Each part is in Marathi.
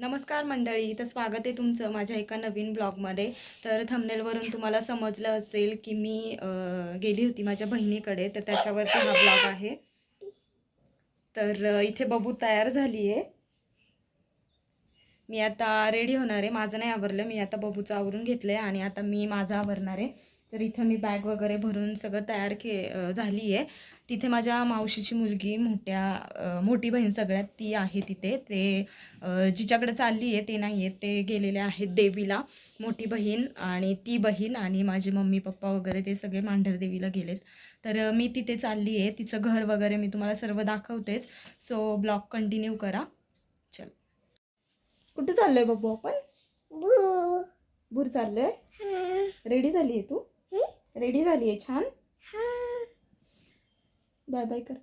नमस्कार मंडळी तर स्वागत आहे तुमचं माझ्या एका नवीन ब्लॉगमध्ये. तर थंबनेलवरून तुम्हाला समजलं असेल की मी गेली होती माझ्या बहिणीकडे तर त्याच्यावरती हा ब्लॉग आहे. तर इथे बबू तयार झाली आहे मी आता रेडी होणार आहे. माझं नाही आवरलं मी आता बबूचं आवरून घेतलं आहे आणि आता मी माझं आवरणार आहे. तर इथं मी बॅग वगैरे भरून सगळं तयार के झाली आहे तिथे माझ्या मावशीची मुलगी मोठ्या मोठी बहीण सगळ्यात ती आहे तिथे. ते जिच्याकडे चालली आहे ते नाही आहेत ते गेलेले आहेत देवीला. मोठी बहीण आणि ती बहीण आणि माझी मम्मी पप्पा वगैरे ते सगळे मांढर देवीला गेलेत. तर मी तिथे चालली आहे तिचं घर वगैरे मी तुम्हाला सर्व दाखवतेच. सो ब्लॉग कंटिन्यू करा. चल. कुठे चाललोय बब्बू आपण? भूर चाललोय? रेडी झाली आहे तू? रेडी झाली आहे छान? बाय बाय कर.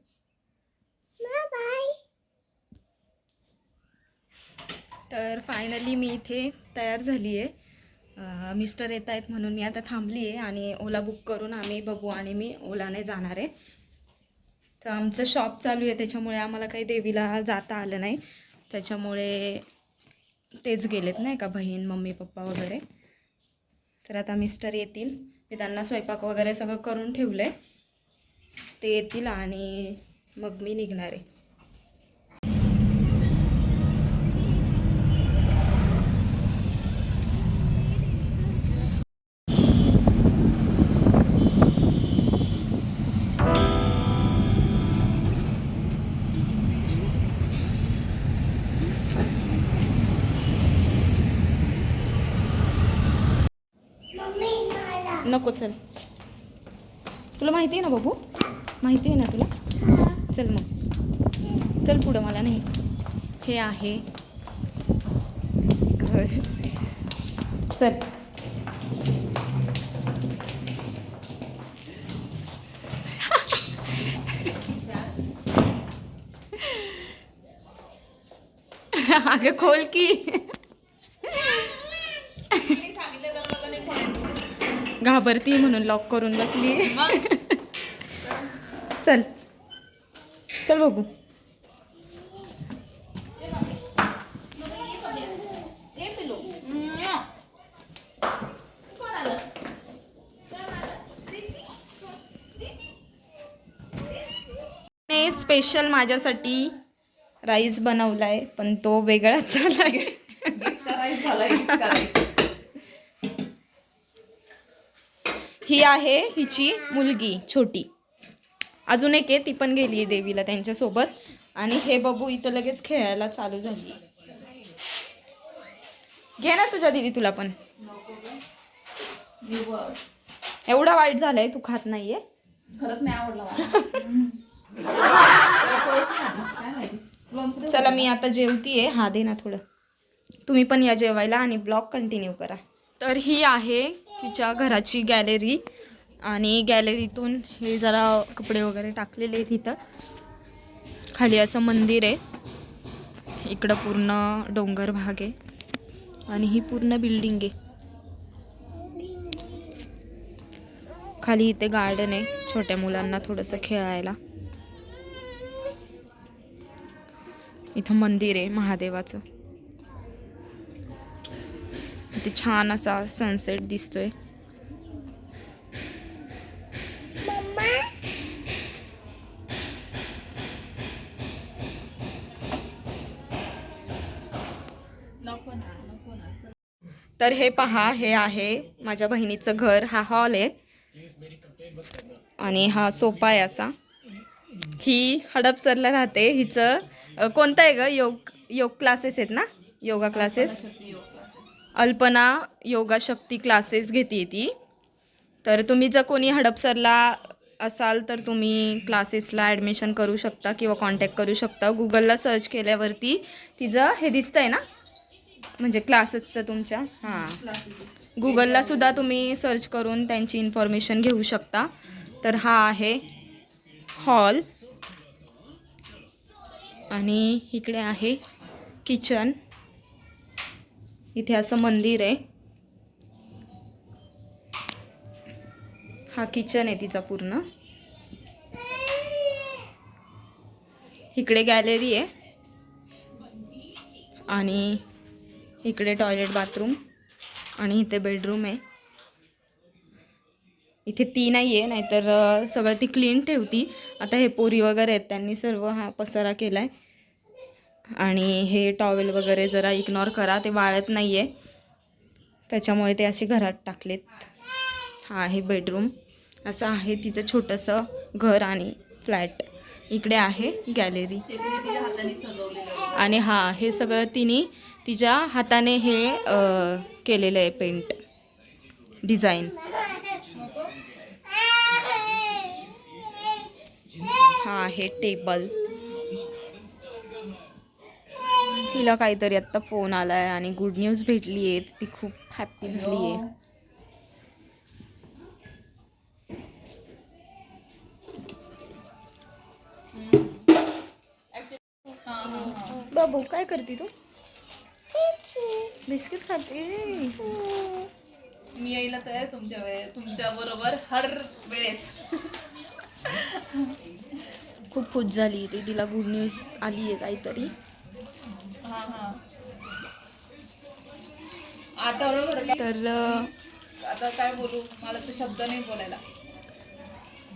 तर फायनली मी इथे तयार झाली आहे. मिस्टर येत आहेत म्हणून मी आता थांबली आहे आणि ओला बुक करून आम्ही बघू आणि मी ओलाने जाणार आहे. तर आमचं शॉप चालू आहे त्याच्यामुळे आम्हाला काही देवीला जाता आलं नाही. त्याच्यामुळे तेच गेलेत नाही का बहीण मम्मी पप्पा वगैरे. तर आता मिस्टर येतील. मी त्यांना स्वयंपाक वगैरे सगळं करून ठेवलं आहे ते येतील आणि मग मी निघणार आहे. नको चल. तुला माहिती आहे ना बाबू? माहिती आहे ना तुला? चल मग. चल पुढं मला नाही. हे आहे. घर. चल. अगं खोल की. घाबरती म्हणून लॉक करून बसली. चल. चल बघू. स्पेशल माझ्यासाठी राईस बनवलाय पण तो वेगळाच झालाय. ही आहे हिची मुलगी छोटी. अजून एक आहे ती पण गेली आहे देवीला त्यांच्यासोबत. आणि हे बबू इथं लगेच खेळायला चालू झाली. घे ना तुझ्या दिदी तुला पण. एवढा वाईट झालाय तू खात नाहीये. खरंच नाही आवडला चला मी आता जेवतीये. हा दे ना थोडं. तुम्ही पण या जेवायला आणि ब्लॉग कंटिन्यू करा. तर ही आहे तिच्या घराची गॅलरी आणि गॅलरीतून हे जरा कपडे वगैरे टाकलेले आहेत इथं. खाली असं मंदिर आहे. इकडं पूर्ण डोंगर भाग आहे. आणि ही पूर्ण बिल्डिंग आहे. खाली इथे गार्डन आहे छोट्या मुलांना थोडंसं खेळायला. इथं मंदिर आहे महादेवाचं. इथे छान असा सनसेट दिसतोय. तर हे पहा हे आहे माझ्या बहिणीचं घर हा हॉल आहे. आणि हा सोफा आहे असा. ही हडपसरला राहते हिचं कोणतं आहे ग? योग योग क्लासेस आहेत ना? योगा क्लासेस. अल्पना योगाशक्ती क्लासेस घेते ती. तर तुम्ही जर कोणी हडपसरला असाल तर तुम्ही क्लासेसला ॲडमिशन करू शकता किंवा कॉन्टॅक्ट करू शकता. गुगलला सर्च केल्यावरती तिचं हे दिसतं आहे ना? म्हणजे क्लासेसचं तुमच्या? हां. गुगलला सुद्धा तुम्ही सर्च करून त्यांची इन्फॉर्मेशन घेऊ शकता. तर हा आहे हॉल आणि इकडे आहे किचन इथे असं मंदिर आहे. हा किचन आहे तिचा पूर्ण. इकडे गॅलरी आहे. आणि इकडे टॉयलेट बाथरूम आणि इथे बेडरूम आहे. इथे ती नाही आहे नाहीतर सगळं ती क्लीन ठेवती. आता हे पोरी वगैरे आहेत त्यांनी सर्व हा पसारा केला आहे आणि हे टॉवेल वगैरे जरा इग्नोर करा ते वाळत नाही आहे त्याच्यामुळे ते असे घरात टाकलेत. हा आहे बेडरूम असं आहे तिचं छोटंसं घर आणि फ्लॅट इकडे आहे गॅलरी आणि हा हे सगळं तिने तिच्या हाताने हे केलेलं आहे पेंट डिझाईन हा आहे टेबल तिला काहीतरी आत्ता फोन आलाय आणि गुड न्यूज भेटली आहे ती खूप हॅप्पी झाली आहे. बाबू काय करते तू? बिस्किट खाते. मी यायला तयार तुमच्या वेळे तुमच्या बरोबर हर वेळेस. खूप खुश झाली ती. तिला गुड न्यूज आली आहे काहीतरी. तर अ, आता काय बोलू? मला तर शब्द नाही बोलायला.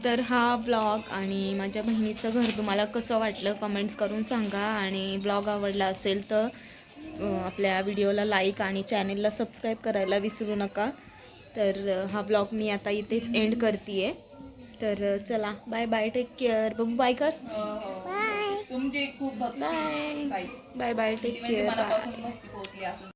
तर हा ब्लॉग आणि माझ्या बहिणीचं घर तुम्हाला कसं वाटलं कमेंट्स करून सांगा. आणि ब्लॉग आवडला असेल तर अ, आपल्या व्हिडिओला लाईक आणि चॅनेलला सबस्क्राईब करायला विसरू नका. तर अ, हा ब्लॉग मी आता इथेच एंड करते आहे तर अ, चला bye bye take care bye कर. हो, हो. तुमची खूप भक्ती bye. Bye bye take care bye मनापासून भक्ती पोहोचली असं